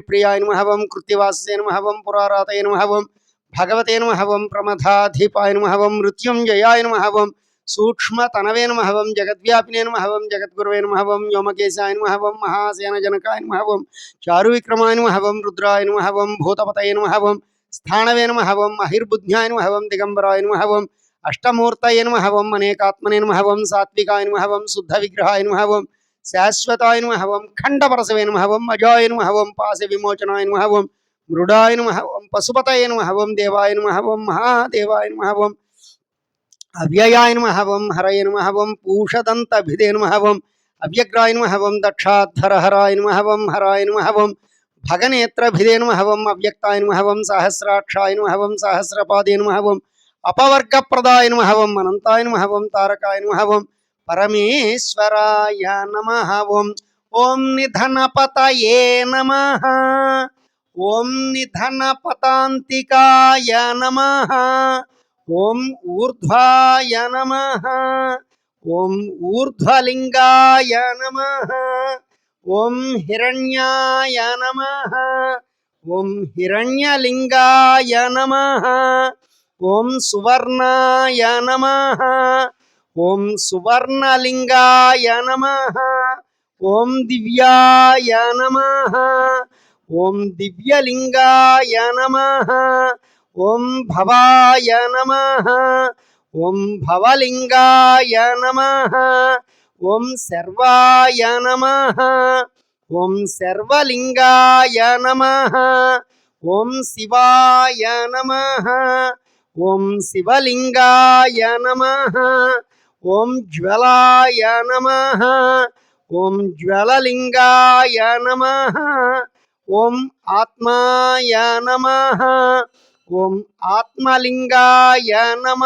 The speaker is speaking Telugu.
ప్రియాయ నమహవం కృత్తివాసే నమహవం పురారాతయ నమహవం భగవతే నమహవం ప్రమథాధిపాయ నమహవం మృత్యుంజయాయ నమహవం సూక్ష్మతనవే నమహవం జగద్వ్యాపినే నమహవం జగద్గురవే నమహవం వ్యోమకేశాయ నమహవం మహాసేనజనకాయ నమహవం చారువిక్రమాయ నమహవం రుద్రాయ నమహవం భూతపతయ నమహవం స్థానవే నమహవం అహిర్బుద్ధ్యాయ నమహవం దిగంబరాయ నమహవం అష్టమూర్తయ నమహవం అనేకాత్మనే నమహవం సాత్వికాయ నమహవం శుద్ధ విగ్రహాయ నమహవం శాశ్వతాయ హవం ఖండపరసవే హవం అజాయను హవం పాశ విమోచనాయను హవం మృడాయను హవం పశుపతయను హవం దేవాయను హవం మహాదేవాయను హవం అవ్యయాయను హవం హరయను హవం పూషదంతభిదేను హవం అవ్యగ్రాయను హవం దక్షాధరహరాయను హవం హరాయను హవం భగనేత్రభిదేను హవం అవ్యక్తాయను హవం సహస్రాక్షాయను హవం సహస్రపాదేను హవం అపవర్గప్రదాయను హవం అనంతాయను హవం తారకాయను హవం పరమేశ్వరాయ నమ. ఓం ఓం నిధనపతయే నమ. ఓం నిధనపతాంతికాయ నమ. ఓం ఊర్ధ్వాయ నమ. ఓం ఊర్ధ్వలింగాయ నమ. ఓం హిరణ్యాయ నమ. ఓం హిరణ్యలింగాయ నమ. ఓం సువర్ణాయ నమ. ఓం సువర్ణలింగాయ నమ. ఓం దివ్యాయ నమ. ఓం దివ్యలింగాయ నమ. ఓం భవాయ నమ. ఓం భవలింగాయ నమ. ఓం సర్వాయ నమ. ఓం సర్వలింగాయ నమ. ఓం శివాయ నమ. ఓం శివలింగాయ నమ. ఓం జ్వలాయ నమ. ఓం జ్వలలింగాయ నమ. ఓం ఆత్మాయ నమ. ఓం ఆత్మలింగాయ నమ.